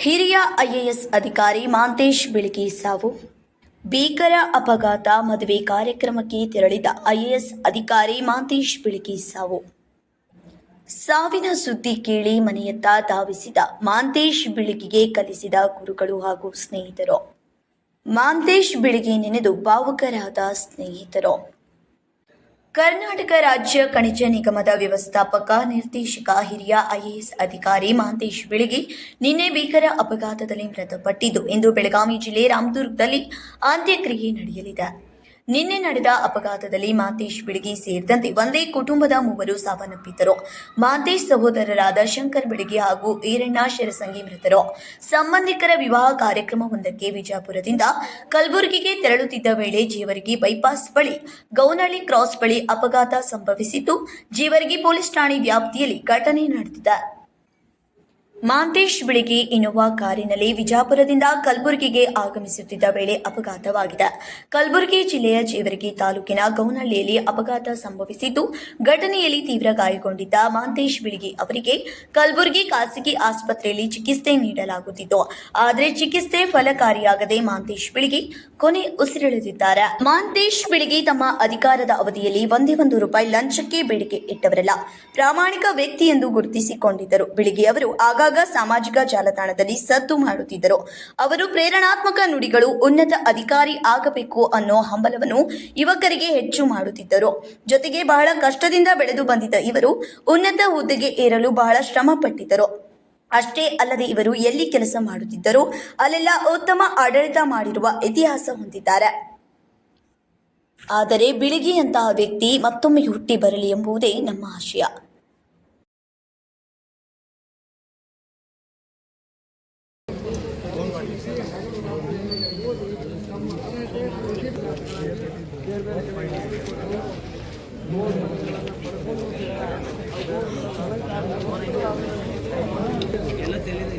ಹಿರಿಯ ಐಎಎಸ್ ಅಧಿಕಾರಿ ಮಾಂತೇಶ್ ಬಿಳಿಗಿ ಸಾವು. ಭೀಕರ ಅಪಘಾತ ಮದುವೆ ಕಾರ್ಯಕ್ರಮಕ್ಕೆ ತೆರಳಿದ ಐಎಎಸ್ ಅಧಿಕಾರಿ ಮಾಂತೇಶ್ ಬೆಳಗಿ ಸಾವು. ಸಾವಿನ ಸುದ್ದಿ ಕೇಳಿ ಮನೆಯತ್ತ ಧಾವಿಸಿದ ಮಾಂತೇಶ್ ಬೆಳಗಿಗೆ ಕಲಿಸಿದ ಗುರುಗಳು ಹಾಗೂ ಸ್ನೇಹಿತರು. ಮಾಂತೇಶ್ ಬಿಳಿಗಿ ನೆನೆದು ಭಾವುಕರಾದ ಸ್ನೇಹಿತರು. ಕರ್ನಾಟಕ ರಾಜ್ಯ ಖನಿಜ ನಿಗಮದ ವ್ಯವಸ್ಥಾಪಕ, ನಿರ್ದೇಶಕ, ಹಿರಿಯ ಐಎಎಸ್ ಅಧಿಕಾರಿ ಮಹಂತೇಶ್ ಬಿಳಿಗಿ ನಿನ್ನೆ ಭೀಕರ ಅಪಘಾತದಲ್ಲಿ ಮೃತಪಟ್ಟಿದ್ದು. ಇಂದು ಬೆಳಗಾವಿ ಜಿಲ್ಲೆ ರಾಮದುರ್ಗದಲ್ಲಿ ಅಂತ್ಯಕ್ರಿಯೆ ನಡೆಯಲಿದೆ. ನಿನ್ನೆ ನಡೆದ ಅಪಘಾತದಲ್ಲಿ ಮಾತೇಶ್ ಬಿಳಿಗಿ ಸೇರಿದಂತೆ ಒಂದೇ ಕುಟುಂಬದ ಮೂವರು ಸಾವನ್ನಪ್ಪಿದ್ದರು. ಮಾತೇಶ್ ಸಹೋದರರಾದ ಶಂಕರ್ ಬಿಳಿಗಿ ಹಾಗೂ ಈರಣ್ಣ ಶಿರಸಂಗಿ ಮೃತರು. ಸಂಬಂಧಿಕರ ವಿವಾಹ ಕಾರ್ಯಕ್ರಮವೊಂದಕ್ಕೆ ವಿಜಯಪುರದಿಂದ ಕಲಬುರಗಿಗೆ ತೆರಳುತ್ತಿದ್ದ ವೇಳೆ ಜೀವರ್ಗಿ ಬೈಪಾಸ್ ಬಳಿ ಗೌನಹಳ್ಳಿ ಕ್ರಾಸ್ ಬಳಿ ಅಪಘಾತ ಸಂಭವಿಸಿದ್ದು, ಜೀವರ್ಗಿ ಪೊಲೀಸ್ ಠಾಣೆ ವ್ಯಾಪ್ತಿಯಲ್ಲಿ ಘಟನೆ ನಡೆದಿದೆ. ಮಾಂತೇಶ್ ಬಿಳಿಗಿ ಇನೋವಾ ಕಾರಿನಲ್ಲಿ ವಿಜಾಪುರದಿಂದ ಕಲಬುರಗಿಗೆ ಆಗಮಿಸುತ್ತಿದ್ದ ವೇಳೆ ಅಪಘಾತವಾಗಿದೆ. ಕಲಬುರಗಿ ಜಿಲ್ಲೆಯ ಜೇವರ್ಗಿ ತಾಲೂಕಿನ ಗೌನಹಳ್ಳಿಯಲ್ಲಿ ಅಪಘಾತ ಸಂಭವಿಸಿದ್ದು, ಘಟನೆಯಲ್ಲಿ ತೀವ್ರ ಗಾಯಗೊಂಡಿದ್ದ ಮಾಂತೇಶ್ ಬಿಳಿಗಿ ಅವರಿಗೆ ಕಲಬುರಗಿ ಖಾಸಗಿ ಆಸ್ಪತ್ರೆಯಲ್ಲಿ ಚಿಕಿತ್ಸೆ ನೀಡಲಾಗುತ್ತಿತ್ತು. ಆದರೆ ಚಿಕಿತ್ಸೆ ಫಲಕಾರಿಯಾಗದೆ ಮಾಂತೇಶ್ ಬಿಳಿಗಿ ಕೊನೆ ಉಸಿರೆಳೆದಿದ್ದಾರೆ. ಮಾಂತೇಶ್ ಬಿಳಿಗಿ ತಮ್ಮ ಅಧಿಕಾರದ ಅವಧಿಯಲ್ಲಿ ಒಂದೇ ಒಂದು ರೂಪಾಯಿ ಲಂಚಕ್ಕೆ ಬೇಡಿಕೆ ಇಟ್ಟವರಲ್ಲ. ಪ್ರಾಮಾಣಿಕ ವ್ಯಕ್ತಿ ಎಂದು ಗುರುತಿಸಿಕೊಂಡಿದ್ದರು. ಬಿಳಿಗಿ ಅವರು ಆಗಾಗ ಸಾಮಾಜಿಕ ಜಾಲತಾಣದಲ್ಲಿ ಸದ್ದು ಮಾಡುತ್ತಿದ್ದರು. ಅವರು ಪ್ರೇರಣಾತ್ಮಕ ನುಡಿಗಳು ಉನ್ನತ ಅಧಿಕಾರಿ ಆಗಬೇಕು ಅನ್ನೋ ಹಂಬಲವನ್ನು ಯುವಕರಿಗೆ ಹೆಚ್ಚು ಮಾಡುತ್ತಿದ್ದರು. ಜೊತೆಗೆ ಬಹಳ ಕಷ್ಟದಿಂದ ಬೆಳೆದು ಬಂದಿದ್ದ ಇವರು ಉನ್ನತ ಹುದ್ದೆಗೆ ಏರಲು ಬಹಳ ಶ್ರಮ ಪಟ್ಟಿದ್ದರು ಅಷ್ಟೇ ಅಲ್ಲದೆ ಇವರು ಎಲ್ಲಿ ಕೆಲಸ ಮಾಡುತ್ತಿದ್ದರು ಅಲ್ಲೆಲ್ಲ ಉತ್ತಮ ಆಡಳಿತ ಮಾಡಿರುವ ಇತಿಹಾಸ ಹೊಂದಿದ್ದಾರೆ. ಆದರೆ ಬಿಳಿಗಿಯಂತಹ ವ್ಯಕ್ತಿ ಮತ್ತೊಮ್ಮೆ ಹುಟ್ಟಿ ಬರಲಿ ಎಂಬುದೇ ನಮ್ಮ ಆಶಯ. తెలియదు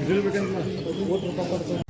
ಇದ್ರ ಬೇಕಂತ